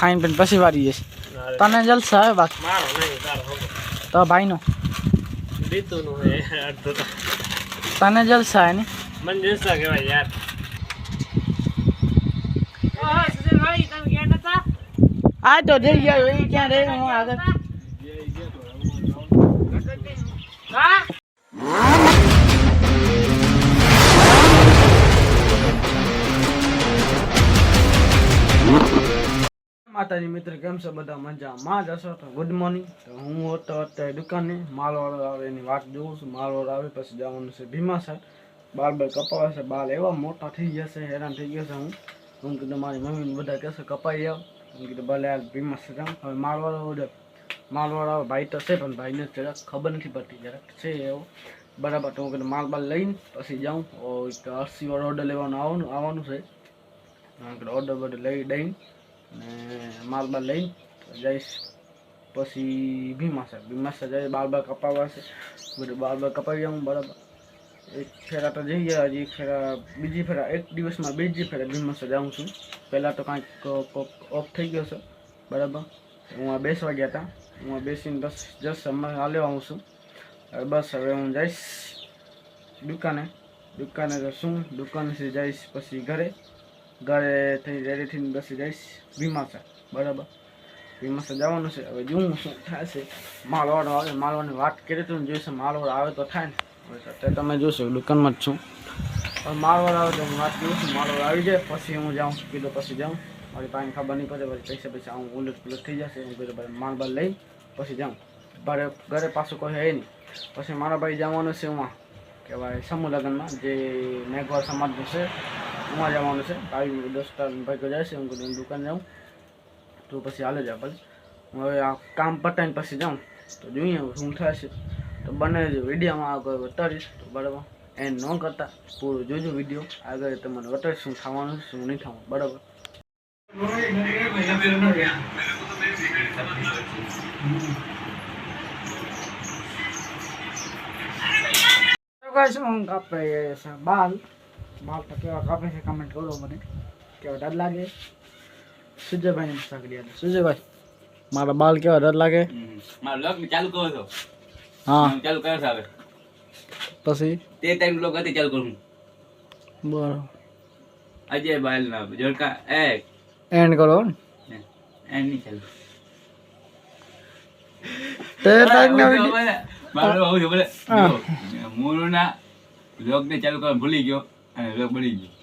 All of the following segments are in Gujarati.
ખાઈને પણ પછી વારી જશે તને જલસા આવે બાકી? તો ભાઈનો. હે તને જલસા આવે ને? મને જલસા કહેવાય યાર. આ તો જઈ ગયો એ ક્યાં રહી હું આગળ. માતાજી મિત્ર કેમ છે? બધા મજામાં જ હશો તો ગુડ મોર્નિંગ તો હું હતો અત્યારે દુકાને, માલવાળો આવે એની વાત જોઉં છું. માલવાળો આવે પછી જવાનું છે ભીમા સાહેબ બાર બાર બાલ એવા મોટા થઈ જશે હેરાન થઈ ગયો છે હું. હું કીધું મારી મમ્મીને બધા કહેશે કપાઈ આવ. હું કીધું, ભલે હાલ ભીમા જાઉં. હવે માલવાળો માલવાળો ભાઈ તો છે, પણ ભાઈને જરાક ખબર નથી પડતી. જરાક છે એવો. બરાબર, તો હું કીધું, માલ બાલ લઈને પછી જાઉં. અરસી વાળો ઓર્ડર લેવાનું આવવાનું આવવાનું છે. ઓર્ડર બોર્ડર લઈ દઈને ને માલ બાલ લઈને જઈશ. પછી ભીમા સાહેબ ભીમા સાહેબ જઈ બાર બાર કપાવવા છે. બધું બાર બાર કપાવી આવું, બરાબર. એક ફેરા તો જઈ ગયા, હજી ફેરા બીજી ફેરા, એક દિવસમાં બીજી ફેરા ભીમા સાહેબ જાઉં છું. પહેલાં તો કાંઈક ઓફ થઈ ગયો છે, બરાબર. હું આ બેસવા ગયા હતા હું બેસીને બસ જસ્ટ હમણાં હાલ્યો આવું છું. બસ, હવે હું જઈશ દુકાને. દુકાને તો શું? દુકાનથી જઈશ પછી ઘરે. ઘરે થઈ રેડી થઈને બેસી જઈશ. ભીમાસા, બરાબર? ભીમાસા જવાનું છે. હવે જોઉં શું થાય છે માલવાળો આવે માલવાની વાત કરી તો જોઈશે માલવાળો આવે તો થાય ને. અત્યારે તમે જોશો દુકાનમાં જ છું. હવે માલવાળો આવે તો હું વાત કરું છું માલવાળો આવી જાય, પછી હું જાઉં, કીધો પછી જાઉં. મારી પાસે ખબર નહીં પડે, પછી પૈસા પૈસા હું ઉલટ પુલટ થઈ જશે, હું કીધું માલ બાલ લઈ, પછી જાઉં. ઘરે ઘરે પાછું કોઈ હે નહીં. પછી મારા ભાઈ જવાનું છે ઉમાં કહેવાય સમૂહ લગ્નમાં, જે મેઘવા સમાજનું છે. ઉમાં જવાનું છે. આવી દોસ્તાર ભાઈ જાય છે હું કીધું દુકાન જાઉં. તો પછી હાલે જાય પછી હું હવે આ કામ પટાઈને પછી જાઉં. તો જોઈએ શું છે. તો બને જ વિડીયોમાં આગળ બતાવીશ તો બરાબર. એન્ડ ન કરતા પૂરું જોજો વીડિયો. આગળ તમને બતાવીશ શું થવાનું છે, શું નહીં થવાનું બરાબર. શું કાપે બાલ. તો કેવા કાપે છે કમેન્ટ કરો મને. કેવા ડર લાગે? સુજયભાઈ ને સાંકળી હતા સુજયભાઈ મારા બાલ કેવા ડર લાગે? મારો લગ્ન ચાલુ કરો છો હા. ચાલુ કરો છે હવે. પછી? તે ટાઈમ લોક હતી ચાલુ કરું બરોબર. અજય બાલ ના જોડકા એ. એન્ડ કરો એન્ડ નહીં ચાલુ. તે ટાઈમ ના આવું થયું મારું આવું બોલે. ને ચાલુ કરવા ભૂલી ગયો. અને લોક બળી ગયો.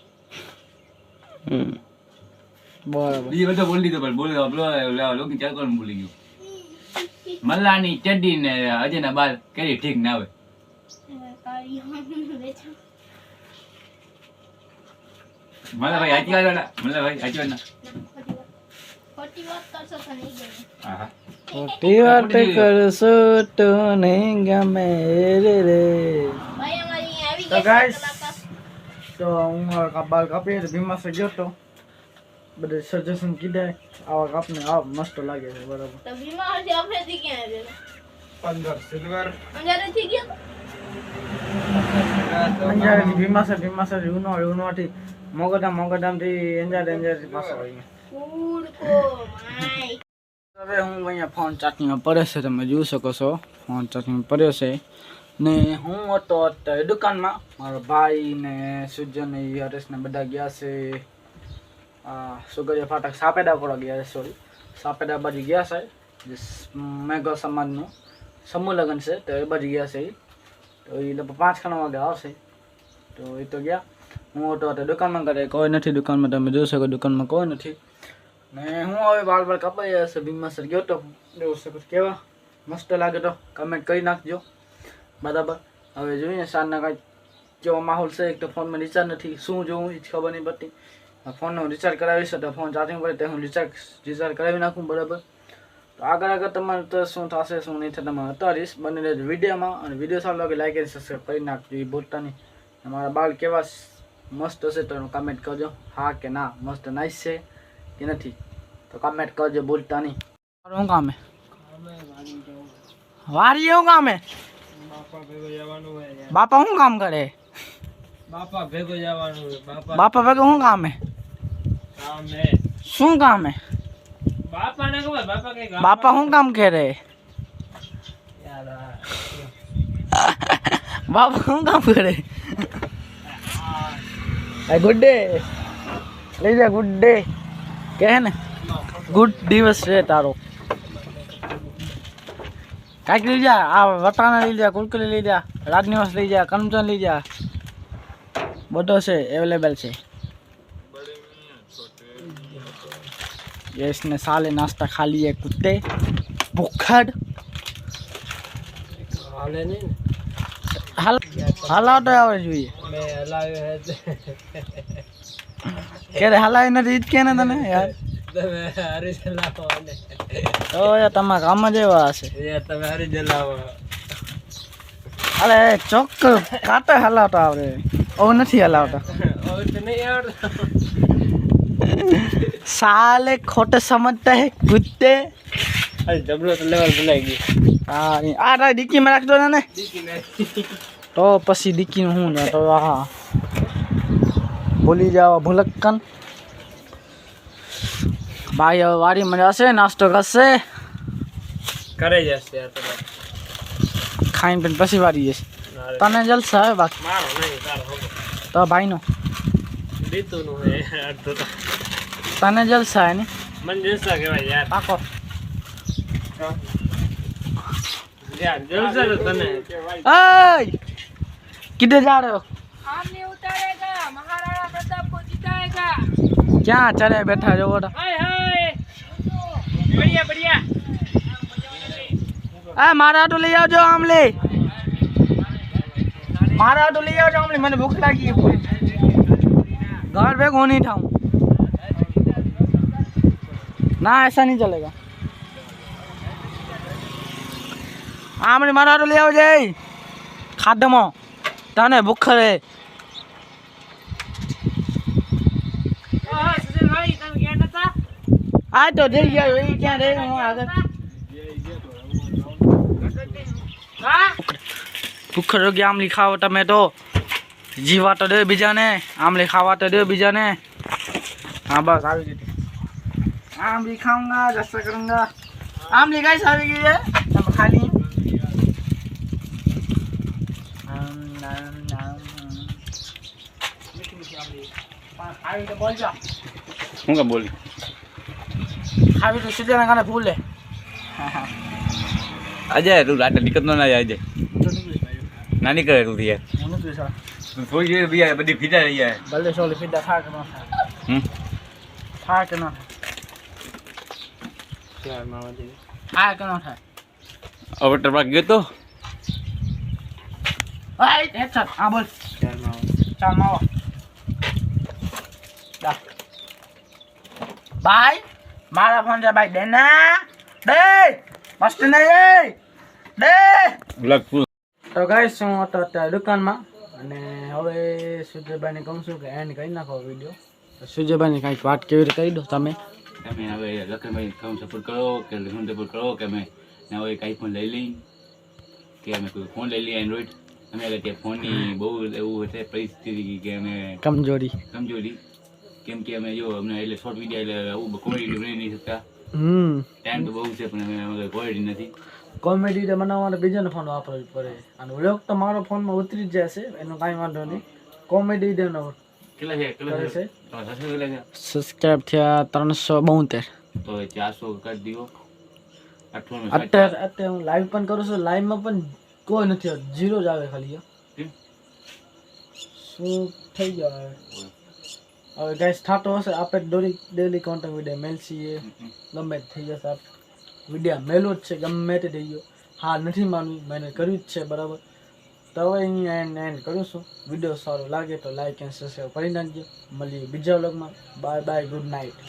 બરાબર. બીજી બધો બોલી દીધો પણ બોલો બોલો લોક ને ચાલુ કરવાનું ભૂલી મલ્લાની ચડ્ડી ને અજય બાલ કરી ઠીક ના આવે મલ્લા ભાઈ હાચી વાત મલ્લા ભાઈ હાચી વાત ના? હા હા ખોટી વાત. કરશો તો નહીં ગમે રે રે. તો ગાઈસ તો હું હવે કા- બાલ કાપી તો ભીમા સે ગયો તો. બધે સજેશન કીધા આવા કાપને આ મસ્ત લાગે છે બરાબર. પંદર સિલ્વર. અંજાર ભીમા સે ભીમા સે ઉનો ઉનો થી મોગડામ મોગડામથી અંજાર અંજારથી પાછો આવી હવે હું અહીંયા ફોન ચાર્જિંગમાં પડે છે તમે જોઈ શકો છો. ફોન ચાર્જિંગ પડ્યો છે. ને હું હતો દુકાનમાં. મારો ભાઈ ને સુજન ને હરેશ બધા ગયા છે. સુગરિયા ફાટક સાપેડા ગયા છે સોરી સાપેડા બાજુ ગયા છે, જે મેઘો સમાજનું સમૂહ લગ્ન છે, તો એ બાજુ ગયા છે એ તો એ લગભગ પાંચ ખાણા વાગે આવશે. તો એ તો ગયા. હું હતો દુકાનમાં કરે કોઈ નથી દુકાનમાં. તમે જોઈ શકો દુકાનમાં કોઈ નથી. ને હું હવે બાલ બાર કપાઈ જશે ભીમાસર ગયો તો, એવું છો. કેવા મસ્ત લાગે તો કમેન્ટ કરી નાખજો. બરાબર? હવે જોઈએ સાંજના કાંઈ કેવો માહોલ છે? એક તો ફોનમાં રિચાર્જ નથી. શું જોવું એ ખબર નહીં પડતી. ફોનનો રિચાર્જ કરાવીશ તો ફોન ચાર્જિંગ પડે તો હું રિચાર્જ રિચાર્જ કરાવી નાખું, બરાબર? તો આગળ આગળ તમારે તો શું થશે, શું નહીં થશે, તમારે અતારીશ બને રહેજો વિડીયોમાં. અને વીડિયો સારો લાગે લાઈક અને સબસ્ક્રાઈબ કરી નાખજો એ બોલતા નહીં તમારા બાળ કેવા મસ્ત હશે તો કમેન્ટ કરજો. હા કે ના, મસ્ત નાઈસ છે કે નથી? તો કમેન્ટ કરજો બોલતા નહીં શું કામે વારી એવું કામ બાપા ભેગો જવાનું હોય બાપા શું કામ કરે? બાપા ભેગો જવાનું હોય બાપા બાપા ભેગું શું કામ? હે કામ. હે શું કામ? હે ખબર? બાપા શું કામ કરે રે બાપા શું કામ કરે? ગુડ ડે લઈ જા ગુડ ડે કહે ને ગુડ દિવસ છે તારો. કાંઈક લઈ જા આ વટાણા લઈ જા કુલકુલી લઈ જા રાજનિવાસ લઈ જા કંચન લઈ જા. બધો છે અવેલેબલ છે. યસ ને સાલે નાસ્તા ખાલી એ કુત્તે ભૂખડ. હલાવતો આવડે જોઈએ. ક્યારે હલાવી નથી ઈજ કે ને તને યાર? તમે હારી જલાવો તો યાર તમારા કામ જ એવા હશે. યાર તમે હારી જલાવો. અરે ચોક કાટે હલાવતા આવડે. ઓ નથી હલાવતા. ઓ તો નહીં આવડતું. સાલે ખોટે સમજતા હે કુત્તે અરે જબરો તો લેવલ બનાવી ગયો. હા આ તારી ડીકીમાં રાખજો ને ને ને. તો પછી ડીકીનું હું ને તો હા ભૂલી જાવ ભૂલક્કન. ભાઈ હવે વાડી મને હશે નાસ્તો કરશે કરે જશે યાર તમે ખાઈને પીને પછી વાડી જશે મારે- તને જલસા હવે બાકી મારો નહીં તારો હોગો. તો ભાઈનો દીતુનું હે અડધું તો તને જલસા હે ને મને જલસા કહેવાય યાર પાકો યાર જલસા તો તને ओए किधर जा रहे हो आम नहीं उतारेगा महाराणा प्रताप को जिताएगा क्या चले बैठा जो बोला હાય હાય બઢિયા બઢિયા आ मारा तो ले आओ जो आमले मारा तो ले आओ जो आमले मैंने भूख लगी है पूरी घर पे कौन नहीं था ना ऐसा नहीं चलेगा આમણે મારા તો લઈ આવજે ખાધમાં તને ભૂખ રે આ તો જઈ ગયો એ ક્યાં રહે હું આગળ ભૂખર રોગી આમલી ખાવો તમે તો જીવા તો દે બીજાને આમલી ખાવા તો દે બીજાને હા બસ આવી ગઈ આમલી ખાઉંગા જસ્તા કરુંગા આમલી ગાઈસ આવી ગઈ છે તમે ખાલી હું કેમ બોલી ખાવી તો સીધા ના કાને ફૂલે આજે તું રાતે નીકળતો ન ના આજે. નાની કરે તું યાર. હું થોડી જોઈ બી બધી ફીટા રહી જાય. ભલે સોલી ફીડા થાક કે ન થાય. થાક ના ન થાય થાક જેવી. ન થાય. હવે પાક ગયો તો. À, bơi. ચાર માવા. Chào mau. ફોન છે ભાઈ દેના દે મસ્ત નહીં. લગતું તો ગાઈસ હું હતો અત્યારે દુકાનમાં અને હવે સુજયભાઈને કહું છું કે એન્ડ કરી નાખો વીડિયો. તો સૂર્યભાઈને કાંઈક વાત કેવી રીતે કહી દો તમે? તમે હવે લખનભાઈ કામ સપોર્ટ કરો કે લખન સપોર્ટ કરો કે અમે હવે કાંઈ ફોન લઈ લઈ કે અમે કોઈ ફોન લઈ લઈએ એન્ડ્રોઈડ અમે ત્યાં ફોનની બહુ એવું હશે પરિસ્થિતિ કે અમે કમજોરી. કમજોરી. કેમ કે અમે જો અમને એટલે શોર્ટ વિડિયો એટલે કોમેડી બની નહીં શકતા હમ. ટાઈમ તો બહુ છે પણ અમે કોમેડી નથી. કોમેડી બનાવવા માટે બીજાનો ફોન વાપરવો પડે. અને વ્લોગ તો મારો ફોનમાં ઉતરી જ જશે એનો કાંઈ વાંધો નહીં. કોમેડી દેનો કેટલા છે? કેટલા છે? સબસ્ક્રાઇબ થયા ત્રણસો બોતેર. તો ચારસો કરી દીધો. અત્યારે અત્યારે હું લાઈવ પણ કરું છું લાઈવમાં પણ કોઈ નથી ઝીરો જ આવે ખાલી શું થઈ ગયો હવે? ગાઈસ થતો હશે. આપણે ડોરી ડેલી કોન્ટેક્ટ વીડિયો મેલ છીએ ગમે તે થઈ જશે આપ વીડિયો મેલો જ છે ગમે તે થઈ ગયો. હા નથી માનવું મેં કર્યું જ છે બરાબર. તો હવે અહીંયા એન્ડ એન્ડ છું. વીડિયો સારો લાગે તો લાઈક એન્ડ સબસ્ક્રાઈબ કરી નાખજો. મળીએ બીજા વ્લોગમાં બાય બાય ગુડ નાઇટ